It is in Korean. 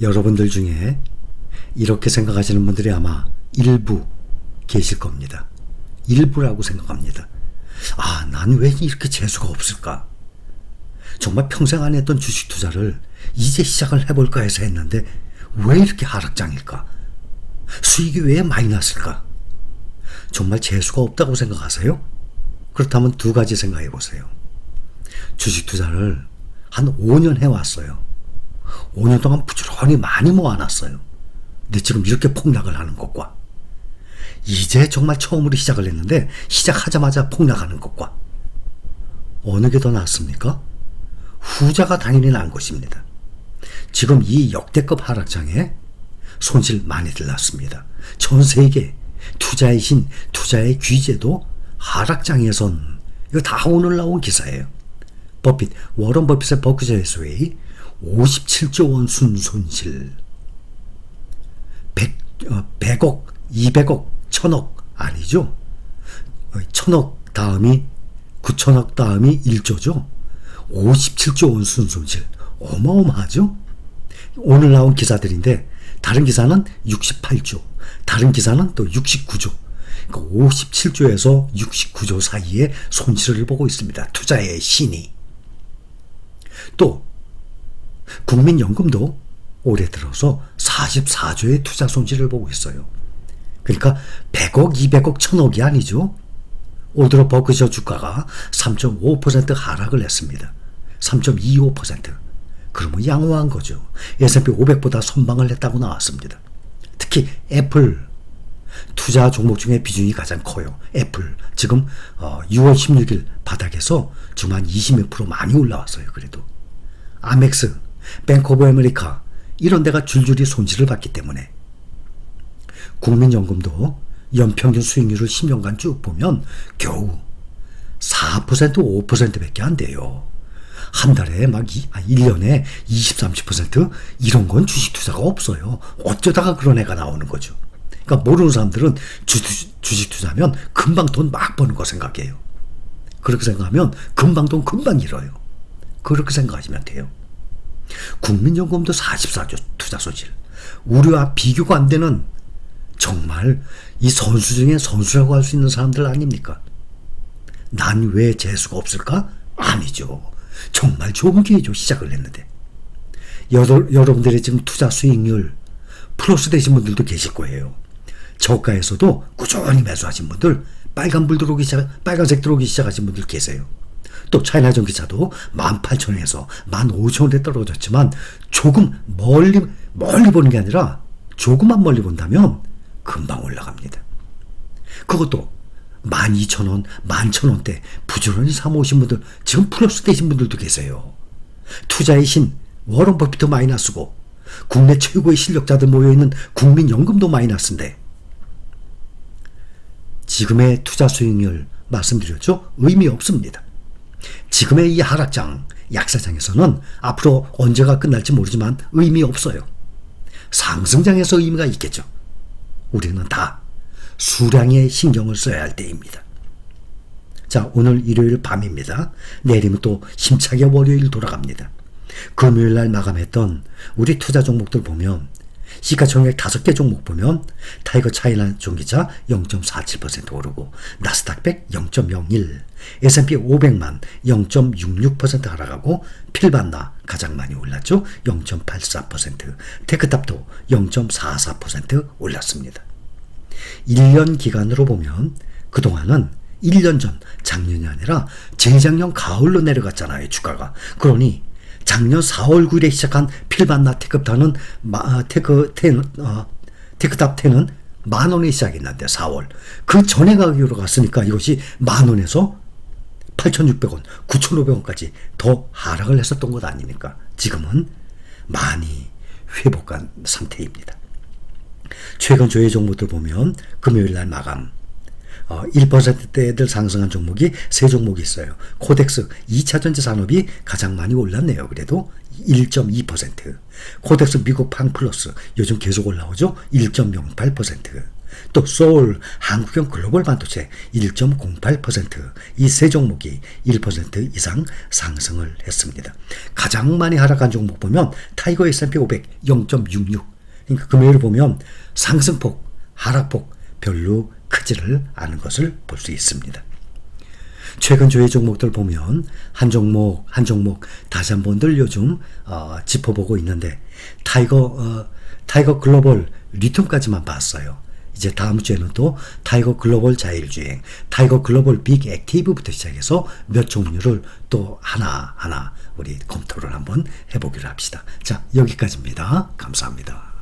여러분들 중에 이렇게 생각하시는 분들이 아마 일부 계실 겁니다. 일부라고 생각합니다. 아, 난 왜 이렇게 재수가 없을까? 정말 평생 안 했던 주식 투자를 이제 시작을 해볼까 해서 했는데 왜 이렇게 하락장일까? 수익이 왜 마이너스일까? 정말 재수가 없다고 생각하세요? 그렇다면 두 가지 생각해 보세요. 주식 투자를 한 5년 해왔어요. 5년 동안 부지런히 많이 모아놨어요. 근데 지금 이렇게 폭락을 하는 것과 이제 정말 처음으로 시작을 했는데 시작하자마자 폭락하는 것과 어느 게 더 낫습니까? 후자가 당연히 나은 것입니다. 지금 이 역대급 하락장에 손실 많이들 났습니다. 전 세계 투자의 신, 투자의 귀재도 하락장에선 이거 다 오늘 나온 기사예요. 버핏, 워런 버핏의 버크셔 해스웨이 57조 원 순손실 100, 어, 100억, 200억, 1000억 아니죠? 어, 1000억 다음이 9천억 다음이 1조죠? 57조 원 순손실 어마어마하죠? 오늘 나온 기사들인데 다른 기사는 68조, 다른 기사는 또 69조. 그러니까 57조에서 69조 사이에 손실을 보고 있습니다. 투자의 신이. 또 국민연금도 올해 들어서 44조의 투자 손실을 보고 있어요. 그러니까 100억, 200억, 1000억이 아니죠. 올 들어 버크셔 주가가 3.5% 하락을 했습니다. 3.25%. 그러면 양호한 거죠. S&P 500보다 선방을 했다고 나왔습니다. 특히 애플 투자 종목 중에 비중이 가장 커요. 애플 지금 6월 16일 바닥에서 20몇 프로 많이 올라왔어요. 그래도 아멕스, 뱅크 오브 아메리카 이런 데가 줄줄이 손실을 봤기 때문에 국민연금도 연평균 수익률을 10년간 쭉 보면 겨우 4% 5%밖에 안 돼요. 한 달에 막 이, 아, 1년에 20, 30% 이런 건 주식 투자가 없어요. 어쩌다가 그런 애가 나오는 거죠. 그러니까 모르는 사람들은 주, 주식 투자면 금방 돈 막 버는 거 생각해요. 그렇게 생각하면 금방 돈 금방 잃어요. 그렇게 생각하시면 돼요. 국민연금도 44조 투자 손실. 우리와 비교가 안 되는 정말 이 선수 중에 선수라고 할 수 있는 사람들 아닙니까? 난 왜 재수가 없을까? 아니죠. 정말 좋은 기회죠. 시작을 했는데. 여러, 여러분들의 지금 투자 수익률 플러스 되신 분들도 계실 거예요. 저가에서도 꾸준히 매수하신 분들, 빨간불 들어오기 시작, 빨간색 들어오기 시작하신 분들 계세요. 또 차이나 전기차도 18,000원에서 15,000원에 떨어졌지만 조금 멀리, 멀리 보는 게 아니라 조금만 멀리 본다면 금방 올라갑니다. 그것도 12,000원, 11,000원대 부지런히 사모으신 분들, 지금 플러스 되신 분들도 계세요. 투자의 신, 워런 버핏도 마이너스고, 국내 최고의 실력자들 모여있는 국민연금도 마이너스인데, 지금의 투자 수익률 말씀드렸죠? 의미 없습니다. 지금의 이 하락장, 약사장에서는 앞으로 언제가 끝날지 모르지만 의미 없어요. 상승장에서 의미가 있겠죠. 우리는 다 수량에 신경을 써야 할 때입니다. 자, 오늘 일요일 밤입니다. 내일이면 또 힘차게 월요일 돌아갑니다. 금요일 날 마감했던 우리 투자 종목들 보면 시가총액 5개 종목 보면 타이거 차이나 전기차 0.47% 오르고 나스닥 100 0.01, S&P 500만 0.66% 하락하고 필반나 가장 많이 올랐죠. 0.84%, 테크탑도 0.44% 올랐습니다. 1년 기간으로 보면 그동안은 1년 전 작년이 아니라 재작년 가을로 내려갔잖아요 주가가 그러니 작년 4월 9일에 시작한 필반나 테크탑은 테크 텐 어, 테크탑 10은 만 원에 시작했는데 4월 그 전에 가격으로 갔으니까 이것이 만 원에서 8,600원, 9,500원까지 더 하락을 했었던 것 아닙니까? 지금은 많이 회복한 상태입니다. 최근 조회 종목들 보면 금요일 날 마감 어, 1%대들 상승한 종목이 세 종목이 있어요. 코덱스 2차 전지 산업이 가장 많이 올랐네요. 그래도 1.2%. 코덱스 미국 팡플러스 요즘 계속 올라오죠. 1.08%. 또 소울, 한국형 글로벌 반도체 1.08%, 이 세 종목이 1% 이상 상승을 했습니다. 가장 많이 하락한 종목 보면 타이거 S&P 500 0.66. 그러니까 금요일 보면 상승폭, 하락폭 별로 크지를 않은 것을 볼 수 있습니다. 최근 조회 종목들 보면 한 종목 한 종목 다시 한번들 요즘 어, 짚어보고 있는데 타이거 어, 타이거 글로벌 리튬까지만 봤어요. 이제 다음 주에는 또 타이거 글로벌 자율주행, 타이거 글로벌 빅 액티브부터 시작해서 몇 종류를 또 하나 하나 우리 검토를 한번 해보기로 합시다. 자 여기까지입니다. 감사합니다.